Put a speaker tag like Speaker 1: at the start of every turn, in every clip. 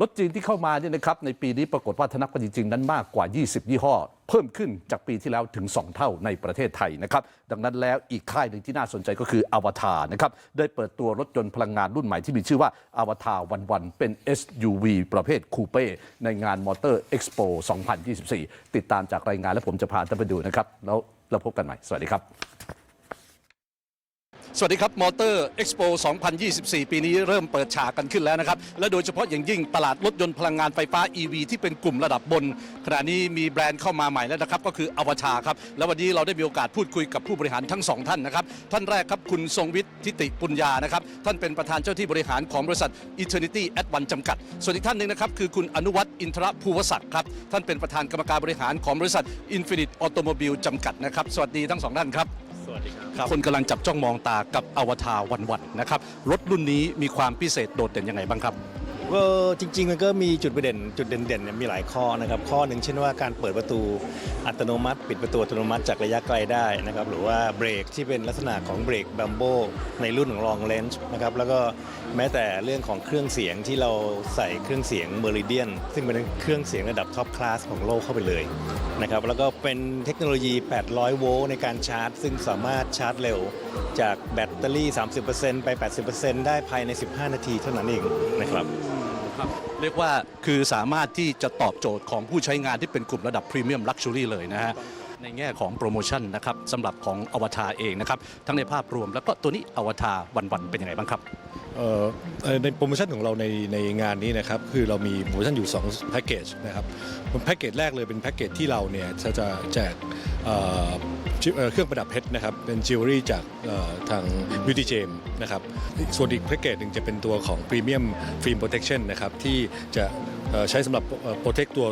Speaker 1: รถจีนที่เข้ามาเนี่ยนะครับในปีนี้ปรากฏว่าธนักจริงๆ นั้นมากกว่า 20 ยี่ห้อ เพิ่มขึ้นจากปีที่แล้วถึง 2 เท่าในประเทศไทยนะครับ ดังนั้นแล้วอีกค่ายหนึ่งที่น่าสนใจก็คืออวตารนะครับ ได้เปิดตัวรถยนต์พลังงานรุ่นใหม่ที่มีชื่อว่าอวตารวันวันเป็น SUV ประเภทคูเป้ในงานมอเตอร์เอ็กซ์โป2024 ติดตามจากรายงานและผมจะพาท่านไปดูนะครับ แล้วเราพบกันใหม่ สวัสดีครับ สวัสดีครับ มอเตอร์เอ็กซ์โป2024 ปีนี้เริ่มเปิดฉากกันขึ้นแล้วนะครับ และโดยเฉพาะอย่างยิ่งตลาดรถยนต์พลังงานไฟฟ้า EV ที่เป็นกลุ่มระดับบน ขณะนี้มีแบรนด์เข้ามาใหม่แล้วนะครับ ก็คืออวชาครับ และวันนี้เราได้มีโอกาสพูดคุยกับผู้บริหารทั้งสองท่านนะครับ ท่านแรกครับ คุณทรงวิทย์ทิติปุญญานะครับ ท่านเป็นประธานเจ้าที่บริหารของบริษัท Eternity at One จำกัด ส่วนอีกท่านหนึ่งนะครับคือคุณอนุวัฒน์อินทรภูวศักดิ์ครับท่านเป็นประธานกรรมการบริหารของบริษัท Infinite Automobile จำกัดนะครับสวัสดีทั้งสองท่านครับ
Speaker 2: วัสดีครับ
Speaker 1: คนกำลังจับจ้องมองตากับอวตารวันวันๆนะครับ รถรุ่นนี้มีความพิเศษโดดเด่นยังไงบ้างครับ
Speaker 2: ก็จริงๆมันก็มีจุดประเด่นจุดเด่นๆเนี่ยมีหลายข้อนะครับข้อหนึ่งเช่นว่าการเปิดประตูอัตโนมัติ ปิดประตูอัตโนมัติจากระยะไกลได้นะครับหรือว่าเบรกที่เป็นลักษณะของเบรกบัมโบในรุ่นของ long range นะครับแล้วก็แม้แต่เรื่องของเครื่องเสียงที่เราใส่เครื่องเสียง Meridian ซึ่งเป็นเครื่องเสียงระดับท็อปคลาสของโลกเข้าไปเลยนะครับแล้วก็เป็นเทคโนโลยี 800 โวลต์ในการชาร์จ ซึ่งสามารถชาร์จเร็วจากแบตเตอรี่ 30%ไป 80%ได้ภายใน 15 นาทีเท่านั้นเองนะครับ
Speaker 1: ครับเรียกว่าคือสามารถที่จะตอบโจทย์ของผู้ใช้งานที่เป็นกลุ่มระดับพรีเมียมลักชัวรี่เลยนะฮะในแง่ของโปรโมชั่นนะครับสำหรับของอวตารเองนะครับ ทั้งในภาพรวมแล้วก็ตัวนี้อวตารวันๆเป็นยังไงบ้างครับ
Speaker 3: เอ่อในโปรโมชั่นของเราในในงานนี้นะครับคือเรามีโปรโมชั่นอยู่2แพ็กเกจนะครับแพ็กเกจแรกเลยเป็นแพ็กเกจที่เราเนี่ยจะจะแจก เครื่องประดับเพชรนะครับเป็นจิวเวลรี่จากทางบิวตี้เจมนะครับส่วนอีกแพ็กเกจหนึ่งจะเป็นตัวของพรีเมียมฟิล์มโปรเทคชั่นนะครับที่จะ ใช้สำหรับโปรเทคตัว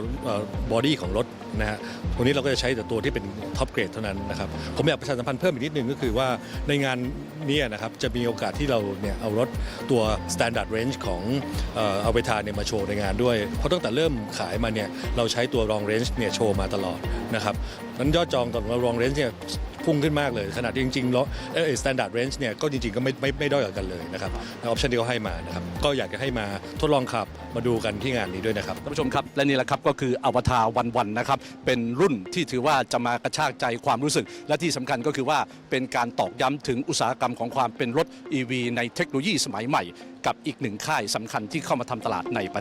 Speaker 3: บอดี้ของรถนะฮะตัวนี้เราก็จะใช้แต่ตัวที่เป็นท็อปเกรดเท่านั้นนะครับ ผมอยากประชาสัมพันธ์เพิ่มอีกนิดนึงก็คือว่าในงานนี้นะครับจะมีโอกาสที่เราเนี่ยเอารถตัว Standard Range ของเอเวทาเนี่ยมาโชว์ในงานด้วย เพราะตั้งแต่เริ่มขายมาเนี่ยเราใช้ตัว Long Range เนี่ยโชว์มาตลอดนะครับนั้นยอดจองตอนรา Long Range เนี่ย พุ่งขึ้นมากเลยขนาดจริงๆแล้วเออ Standard Range เนี่ยก็จริงๆก็ไม่ไม่ไม่ด้อยกว่ากันเลยนะครับออปชันที่เขาให้มานะครับก็อยากจะให้มาทดลองขับมาดูกันที่งานนี้ด้วยนะครับ
Speaker 1: ท่านผู้ชมครับและนี่แหละครับก็คืออวตารวันวันๆนะครับเป็นรุ่นที่ถือว่าจะมากระชากใจความรู้สึก และที่สำคัญก็คือว่าเป็นการตอกย้ำถึงอุตสาหกรรมของความเป็นรถ EV ในเทคโนโลยีสมัยใหม่ กับอีกหนึ่งค่ายสำคัญที่เข้ามาทำตลาดในประ